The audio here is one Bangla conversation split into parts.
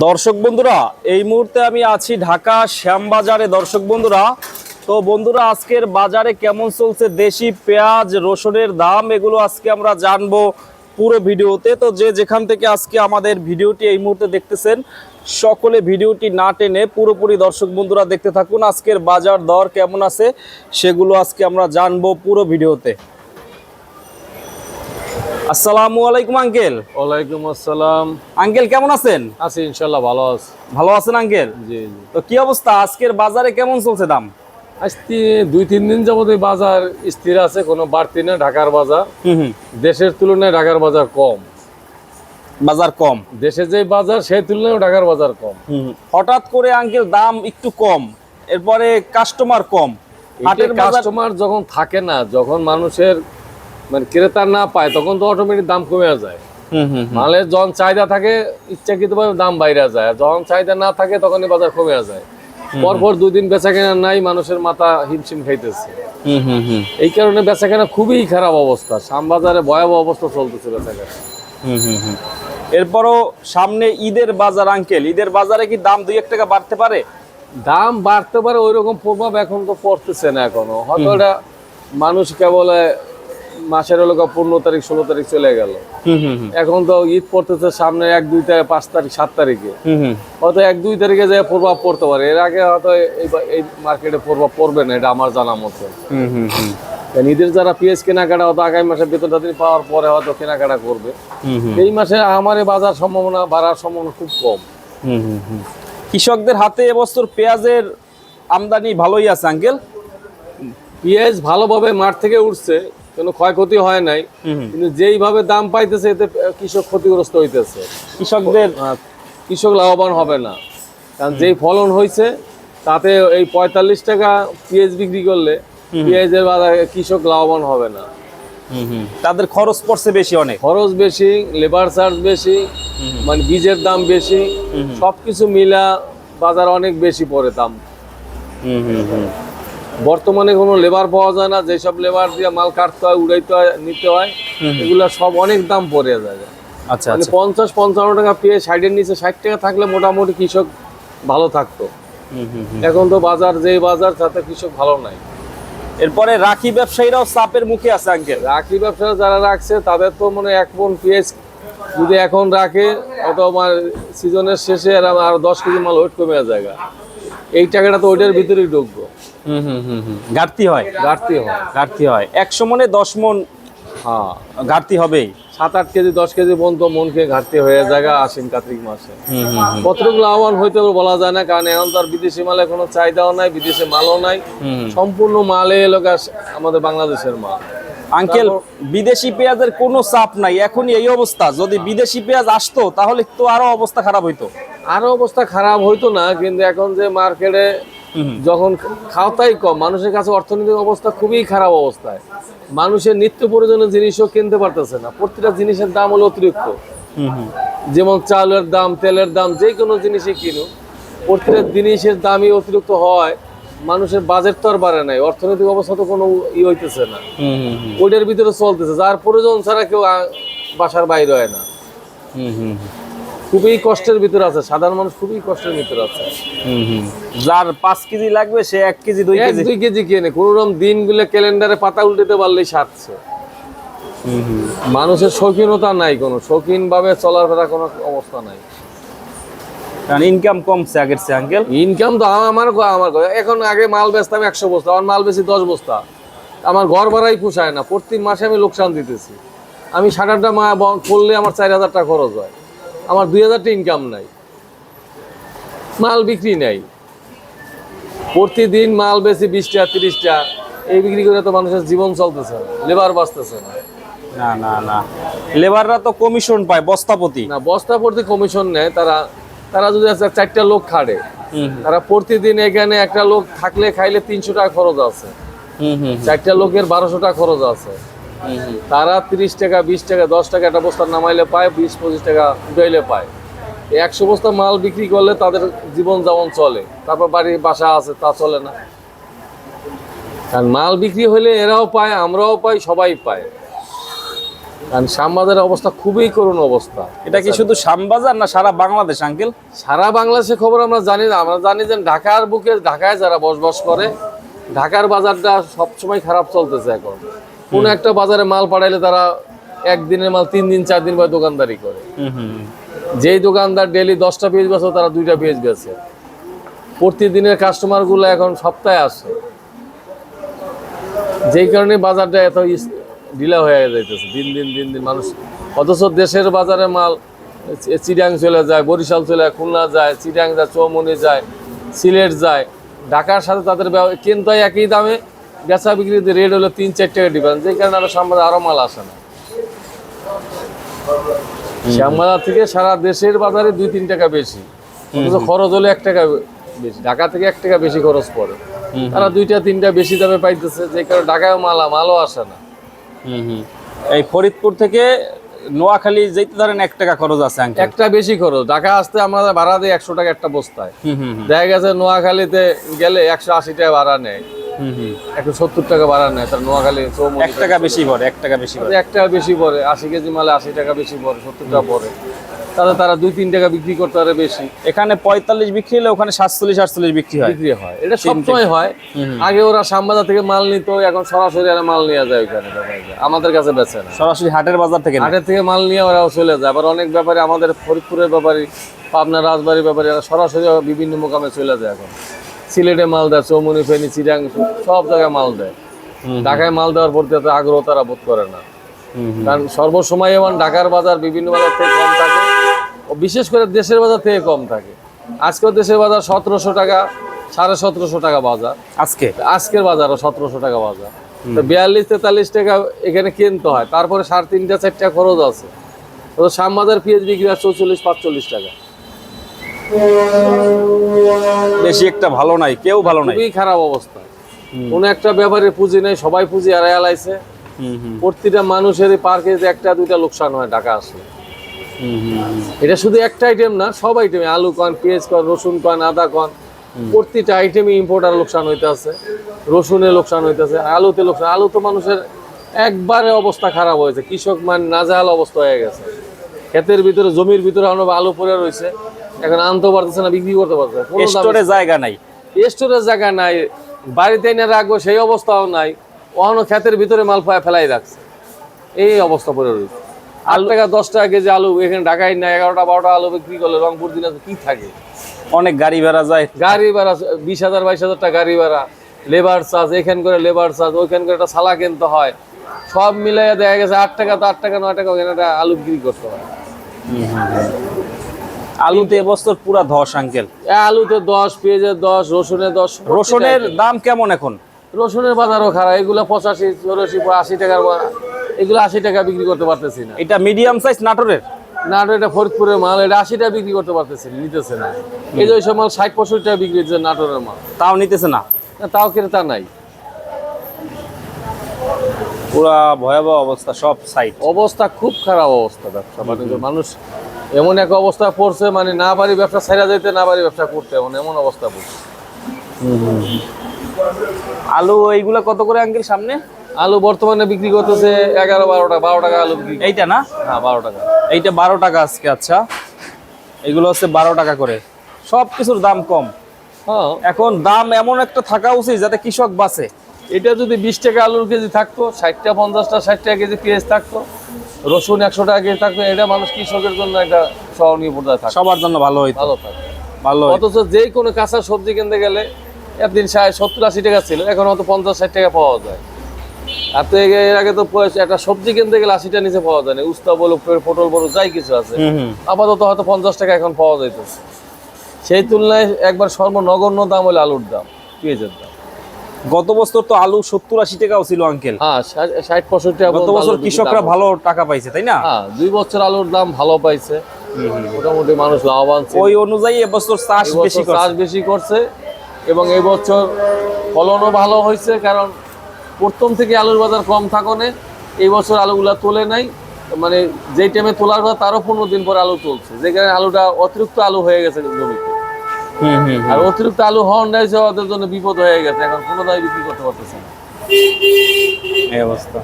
দর্শক বন্ধুরা, এই মুহূর্তে আমি আছি ঢাকা শ্যামবাজারে। দর্শক বন্ধুরা, তো বন্ধুরা, আজকের বাজারে কেমন চলছে? দেশি পেঁয়াজ, রসুনের দাম, এগুলো আজকে আমরা জানব পুরো ভিডিওতে। তো যে যেখান থেকে আজকে আমাদের ভিডিওটি এই মুহূর্তে দেখতেছেন, সকলে ভিডিওটি না টেনে পুরোপুরি দর্শক বন্ধুরা দেখতে থাকুন। আজকের বাজার দর কেমন আছে, সেগুলো আজকে আমরা জানব পুরো ভিডিওতে। আসসালামু আলাইকুম আঙ্কেল। ওয়ালাইকুম আসসালাম। আঙ্কেল কেমন আছেন? আছি ইনশাল্লাহ ভালো আছি। ভালো আছেন আঙ্কেল? জি জি। তো কি অবস্থা? আজকের বাজারে কেমন চলছে দাম? আজ দুই তিন দিন যাবত এই বাজার স্থির আছে কোনো বাড়তি না ঢাকার বাজার। দেশের তুলনায় ঢাকার বাজার কম। বাজার কম? দেশে যে বাজার সেই তুলনায় ঢাকার বাজার কম। হুম হঠাৎ করে আঙ্কেল দাম একটু কম। এরপরে কাস্টমার কম। হাটের কাস্টমার যখন থাকে না যখন মানুষের মানে ক্রেতা না পায় তখন তো অটোমেটিক দাম কমে যায়। হুম হুম মালের যখন চাহিদা থাকে ইচ্ছাকৃতভাবে দাম বাইরে যায়। আর যখন চাহিদা না থাকে তখনই বাজার কমে যায়। পরপর দুদিন বেচা কেনা নাই মানুষের মাথা হিমশিম খাইতেছে। হুম হুম হুম। এই কারণে বেচা কেনা খুবই খারাপ অবস্থা। শ্যামবাজারে ভয়াবহ অবস্থা চলতেছে বেচা কেনা হুম হুম হুম। এরপরও সামনে ঈদের বাজার আঙ্কেল। ঈদের বাজারে কি দাম দুই এক টাকা বাড়তে পারে? দাম বাড়তে পারে ওই রকম প্রভাব এখন তো পড়তেছে না এখনও। হয়তো মানুষ কেবল মাসের হলো পনেরো তারিখ ষোলো তারিখ চলে গেল। এখন তো ঈদ পড়তেছে সামনে এক দুই তারিখ পাঁচ তারিখ সাত তারিখে। হয়তো এক দুই তারিখে যে প্রভাব পড়তে পারে। এর আগে হয়তো এই মার্কেটে প্রভাব পড়বে না এটা আমার জানা মতো। ঈদের যারা পেঁয়াজ কেনাকাটা হয়তো আগামী মাসে বেতনটা দিন পাওয়ার পরে হয়তো কেনাকাটা করবে। এই মাসে আমার বাজার সম্ভাবনা বাড়ার সম্ভাবনা খুব কম। হুম হুম হুম। কৃষকদের হাতে এবছর পেঁয়াজের আমদানি ভালোই আছে আঙ্কেল? পেঁয়াজ ভালোভাবে মাঠ থেকে উঠছে কোনো ক্ষয়ক্ষতি হয় নাই কিন্তু যেইভাবে দাম পাইতেছে এতে কৃষক ক্ষতিগ্রস্ত হইতেছে। কৃষকদের কৃষক লাভবান হবে না। কারণ যেই ফলন হয়েছে তাতে এই পঁয়তাল্লিশ টাকা পেঁয়াজ বিক্রি করলে পেঁয়াজের বাজারে কৃষক লাভবান হবে না। তাদের খরচ পড়ছে বেশি অনেক। খরচ বেশি লেবার চার্জ বেশি মানে বীজের দাম বেশি সবকিছু মিলা বাজার অনেক বেশি পড়ে দাম। হুম হুম হুম। বর্তমানে কোনো লেবার পাওয়া যায় না যেসব লেবার দিয়ে মাল কাটতে হয় উড়াইতে হয় নিতে হয় এগুলো সব অনেক দাম পড়ে যায়। আচ্ছা মানে পঞ্চাশ পঞ্চান্ন টাকা পেয়ে সাইডের নিচে ষাট টাকা থাকলে মোটামুটি কৃষক ভালো থাকতো। এখন তো বাজার যেই বাজার তাতে কৃষক ভালো নাই। এরপরে রাখি ব্যবসায়ীরাও চাপের মুখে আছে আঙ্কেল। রাখি ব্যবসা যারা রাখছে তাদের তো মানে এক মন পেঁয়াজ যদি এখন রাখে অথবা সিজনের শেষে আর দশ কেজি মাল ওয়েট কমে জায়গা এই টাকাটা তো ওইটার ভিতরেই ঢুকবো। ঘাটতি হয়। ঘাটতি হয়। ঘাটতি হয়। একশো মনে দশ মন হ্যাঁ ঘাটতি হবেই। সাত আট কেজি দশ কেজি পর্যন্ত মনকে ঘাটতি হয়ে জায়গা আসেন কার্তিক মাসে। কতটুকু লাভবান হইতে বলা যায় না কারণ এখন তো আর বিদেশি মালে কোনো চাহিদাও নাই বিদেশি মালও নাই। সম্পূর্ণ মালে এলো আমাদের বাংলাদেশের মাল। আঙ্কেল বিদেশি পেঁয়াজের কোনো চাপ নাই এখন এই অবস্থা। যদি বিদেশি পেঁয়াজ আসতো তাহলে তো আরও অবস্থা খারাপ হইতো। আরও অবস্থা খারাপ হইতো না কিন্তু এখন যে মার্কেটে যখন খাওয়াটাই কম মানুষের কাছে অর্থনৈতিক অবস্থা খুবই খারাপ অবস্থায়। মানুষের নিত্য প্রয়োজনীয় জিনিসও কিনতে পারতেছে না। প্রতিটা জিনিসের দাম হলো অতিরিক্ত। হুম হুম। যেমন চালের দাম তেলের দাম যে কোনো জিনিসই কিনুক প্রতিটা জিনিসের দামই অতিরিক্ত হয়। মানুষের বাজেট তো আর বাড়ে নাই। অর্থনৈতিক অবস্থা তো কোনো ই হইতেছে না। ওইটার ভিতরে চলতেছে। যার প্রয়োজন ছাড়া কেউ বাসার বাইরে হয় না। হুম হুম। খুবই কষ্টের ভিতরে আছে। সাধারণ মানুষ খুবই কষ্টের ভিতরে আছে। হুম হুম। যার পাঁচ কেজি লাগবে সে এক কেজি দুই কেজি। দুই কেজি কিনে কোন রকম দিনগুলো ক্যালেন্ডারে পাতা উল্টেতে পারলেই সারছে। মানুষের শৌখিনতা নাই কোনো। শৌখিন ভাবে চলার ফেরা কোনো অবস্থা নাই। কারণ ইনকাম কমছে আগের চেয়ে আঙ্কেল ইনকাম তো আমার আমার এখন আগে মাল বেচতাম একশো বস্তা আমার মাল বেশি দশ বস্তা। আমার ঘর ভাড়াই পোষায় না। প্রতি মাসে আমি লোকসান দিতেছি। আমি ষাট আটটা মা করলে আমার চার হাজার টাকা খরচ হয়। আমার দুই হাজারটা ইনকাম নাই। মাল বিক্রি নাই। প্রতিদিন মাল বেশি বিশটা তিরিশটা এই বিক্রি করে তো মানুষের জীবন চলতেছে না লেবার বাঁচতেছে না। না না না। লেবাররা তো কমিশন পায় বস্তাপতি না বস্তা প্রতি কমিশন নেয় তারা তারা যদি চারটা লোক খাড়ে হুম তারা প্রতিদিন এখানে একটা লোক থাকলে খাইলে তিনশো টাকা খরচ আছে। চারটা লোকের বারোশো টাকা খরচ আছে। তারা তিরিশ টাকা বিশ টাকা দশ টাকা একটা বস্তা নামাইলে পায় বিশ পঁচিশ টাকা উঠাইলে পায়। একশো বস্তা মাল বিক্রি করলে তাদের জীবন যেমন চলে। তারপর বাড়ির বাসা আছে তা চলে না। কারণ মাল বিক্রি হলে এরাও পায় আমরাও পাই সবাই পায়। কারণ শ্যামবাজারের অবস্থা খুবই করুণ অবস্থা। এটা কি শুধু শ্যামবাজার না সারা বাংলাদেশ আঙ্কেল? সারা বাংলাদেশের খবর আমরা জানি না। আমরা জানি যে ঢাকার বুকে ঢাকায় যারা বসবাস করে ঢাকার বাজারটা সবসময় খারাপ চলতেছে এখন। কোন একটা বাজারে মাল পাঠাইলে তারা একদিনের মাল তিন দিন চার দিন পর দোকানদারি করে। যেই দোকানদার ডেলি দশটা পেজ বেছে তারা দুইটা পেজ বেছে। প্রতিদিনের কাস্টমারগুলো এখন সপ্তাহে আসে। যেই কারণে বাজারটা এত ঢিলা হয়ে যাইতেছে। দিন দিন দিন দিন মানুষ অথচ দেশের বাজারে মাল চি- চিটাং চলে যায় বরিশাল চলে যায় খুলনা যায় চিটাং যায় চৌমনি যায় সিলেট যায় ঢাকার সাথে তাদের কিন্তু একই দামে বেচা বিক্রিতে রেট হলো তিন চার টাকা ডিফারেন্স যেই কারণে আরও সামনে আরও মাল আসে না। শ্যামবাজার থেকে সারা দেশের বাজারে দুই তিন টাকা বেশি। খরচ হলো এক টাকা বেশি। ঢাকা থেকে এক টাকা বেশি খরচ পড়ে। তারা দুইটা তিনটা বেশি দামে পাইতেছে যে কারণে ঢাকায় মালা মালও আসে না। এই ফরিদপুর থেকে নোয়াখালী যেতে ধরেন এক টাকা খরচ আছে একটা বেশি খরচ। ঢাকা আসতে আমরা ভাড়া দিই একশো টাকা একটা বস্তায়। দেখা গেছে নোয়াখালীতে গেলে একশো আশি টাকা ভাড়া নেয়। একশো সত্তর টাকা ভাড়া নেয় তার নোয়াখালী এক টাকা বেশি পড়ে এক টাকা বেশি পড়ে। এক টাকা বেশি পড়ে আশি কেজি মালে আশি টাকা বেশি পড়ে সত্তর টাকা পড়ে। তাহলে তারা দুই তিন টাকা বিক্রি করতে পারে বেশি। এখানে পঁয়তাল্লিশ বিক্রি হলে ওখানে সাতচল্লিশ আটচল্লিশ বিক্রি হয়। বিক্রি হয়। এটা সবসময় হয়। আগে ওরা শ্যামবাজার থেকে মাল নিত এখন সরাসরি আর মাল নিয়ে যায় ওইখানে আমাদের কাছে বেচে না। সরাসরি হাটের বাজার থেকে হাটের থেকে মাল নিয়ে ওরা চলে যায়। আবার অনেক ব্যাপারে আমাদের ফরিদপুরের ব্যাপারে পাবনা রাজবাড়ির ব্যাপারে এরা সরাসরি বিভিন্ন মোকামে চলে যায় এখন। সিলেটে মাল দেয় চৌমনি ফেনি চিরাং সব জায়গায় মাল দেয়। ঢাকায় মাল দেওয়ার প্রতি এত আগ্রহ তারা বোধ করে না। কারণ সর্বসময় এমন ঢাকার বাজার বিভিন্ন বাজার থেকে কম থাকে ও বিশেষ করে দেশের বাজার থেকে কম থাকে। আজকেও দেশের বাজার সতেরোশো টাকা সাড়ে সতেরোশো টাকা বাজার। আজকে? আজকের বাজারও সতেরোশো টাকা বাজার। তো বিয়াল্লিশ তেতাল্লিশ টাকা এখানে কিনতে হয়। তারপরে সাড়ে তিনটা চারটা খরচ আছে। তো শ্যামবাজার পেঁয়াজ বিক্রি হয় চৌচল্লিশ পাঁচচল্লিশ টাকা। বেশি একটা ভালো নাই কেউ ভালো নাই। খুবই খারাপ অবস্থা। কোনো একটা ব্যাপারে পুঁজি নেই সবাই পুঁজি এড়াই আলাইছে। প্রতিটা মানুষের পার্কে একটা দুইটা লোকসান হয় ঢাকা আসলে। এটা শুধু একটা আইটেম না সব আইটেমে আলু কন পেঁয়াজ কন রসুন কন আদা কন প্রতিটা আইটেমে ইম্পোর্টার লোকসান হইতেছে। রসুনে লোকসান হইতেছে আলুতে লোকসান আলু তো মানুষের একবারে অবস্থা খারাপ হয়েছে। কৃষক মানে নাজাহাল অবস্থা হয়ে গেছে। ক্ষেতের ভিতরে জমির ভিতরে আলু পড়ে রয়েছে। এখন আনতে পারতেছে না বিক্রি করতে পারতেছে না। স্টোরে জায়গা নাই। স্টোরের জায়গা নাই বাড়িতে এনে রাখব সেই অবস্থাও নাই ওখানে ক্ষেতের ভিতরে মাল ফেলাই রাখছে। এই অবস্থা পড়ে রয়েছে। আট টাকা দশ টাকা কেজি আলু এখানে ঢাকায় না এগারোটা বারোটা আলু বিক্রি করলে রংপুর দিনে কি থাকে? অনেক গাড়ি ভাড়া যায়। গাড়ি ভাড়া বিশ হাজার বাইশ হাজার টাকা গাড়ি ভাড়া। লেবার চার্জ এখান করে লেবার চার্জ ওইখান করে একটা সালা কিনতে হয়। সব মিলে দেখা গেছে আট টাকা তো আট টাকা নয় টাকা ওখানে একটা আলু বিক্রি করতে হয়। আলুতে এবছর পুরা ধস আঙ্কেল। আলুতে দশ পেঁয়াজের দশ রসুনের দশ রসুনের দাম কেমন এখন? রসুনের বাজারও খারাপ। এগুলো পঁচাশি চৌরাশি আশি টাকার এগুলো আশি টাকা বিক্রি করতে পারতেছি না। এটা মিডিয়াম সাইজ নাটোরের? না এটা ফরিদপুরের মাল। এটা আশি টাকা বিক্রি করতে পারতেছি নিতেছে না। এই যে ওইসব মাল ষাট পঁয়ষট্টি টাকা বিক্রি হচ্ছে নাটোরের মাল। তাও নিতেছে না? না, তাও ক্রেতা নাই। পুরা ভয়াবহ অবস্থা সব সাইড অবস্থা খুব খারাপ অবস্থা ব্যবসা বাণিজ্য। মানুষ এমন এক অবস্থা পড়ছে মানে না পারি ব্যবসা ছেড়ে যেতে না পারি ব্যবসা করতে এমন এমন অবস্থা পড়ছে। আলু এইগুলা কত করে আঙ্কেল সামনে? আলু বর্তমানে বিক্রি করতেছে এগারো বারো টাকা বারো টাকা আলু বিক্রি এইটা না? হ্যাঁ বারো টাকা। এইটা বারো টাকা আজকে আচ্ছা। এগুলো হচ্ছে বারো টাকা করে। সব কিছুর দাম কম। হ্যাঁ। এখন দাম এমন একটা থাকা উচিত যাতে কৃষক বাঁচে। এটা যদি বিশ টাকা আলুর কেজি থাকতো ষাটটা পঞ্চাশটা ষাট টাকা কেজি পেঁয়াজ থাকতো রসুন একশো টাকা কেজি থাকতো এটা মানুষ কৃষকের জন্য একটা সহনীয় পর্যায়ে থাকতো সবার জন্য ভালো হয় ভালো থাকতো ভালো অথচ যে কোনো কাঁচা সবজি কিনতে গেলে একদিন ষাট সত্তর আশি টাকা ছিল এখন হয়তো পঞ্চাশ ষাট টাকা পাওয়া যায়। আর তো এর আগে তো একটা সবজি কিনতে গেলে আশিটা নিচে পাওয়া যায় না উস্তা বলো পটল বলো যাই কিছু আছে। আপাতত হয়তো পঞ্চাশ টাকা এখন পাওয়া যাইতেছে। সেই তুলনায় একবার সর্বনগণ্য দাম হলো আলুর দাম পেঁয়াজের দাম। গত বছর তো আলু সত্তর আশি টাকাও ছিল আঙ্কেল হ্যাঁ ষাট- ষাট পঁয়ষট্টি টাকা গত বছর কৃষকরা ভালো টাকা পাইছে তাই না? হ্যাঁ দুই বছর আলুর দাম ভালো পাইছে। মোটামুটি মানুষ লাভবান ওই অনুযায়ী এবছর চাষ বেশি চাষ বেশি করছে এবং এবছর ফলনও ভালো হয়েছে কারণ প্রথম থেকে আলুর বাজার কম থাকনে এই বছর আলুগুলা তোলে নাই। মানে যেই টাইমে তোলার কথা তারও পনেরো দিন পর আলু তুলছে। যেখানে আলুটা অতিরিক্ত আলু হয়ে গেছে জমিতে। আর অতিরিক্ত আলু হওয়ার নাই ওদের জন্য বিপদ হয়ে গেছে এখন কোনো দামে বিক্রি করতে পারতেছে না। এই অবস্থা।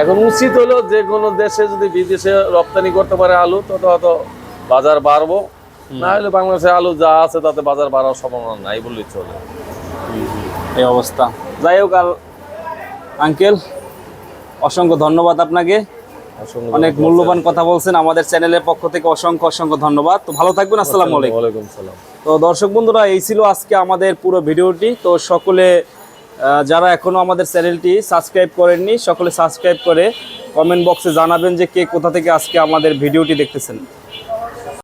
এখন উচিত হলো যে কোনো দেশে যদি বিদেশে রপ্তানি করতে পারে আলু তত হয়তো বাজার বাড়বো। না হলে বাংলাদেশে আলু যা আছে তাতে বাজার বাড়ার সম্ভাবনা নাই বললেই চলে। এই অবস্থা। যাই হোক আর আঙ্কেল অসংখ্য ধন্যবাদ আপনাকে। অনেক মূল্যবান কথা বলছেন আমাদের চ্যানেলের পক্ষ থেকে অসংখ্য অসংখ্য ধন্যবাদ। তো ভালো থাকবেন আসসালামু আলাইকুম। সালাম। তো দর্শক বন্ধুরা এই ছিল আজকে আমাদের পুরো ভিডিওটি। তো সকলে যারা এখনও আমাদের চ্যানেলটি সাবস্ক্রাইব করেননি সকলে সাবস্ক্রাইব করে কমেন্ট বক্সে জানাবেন যে কে কোথা থেকে আজকে আমাদের ভিডিওটি দেখতেছেন।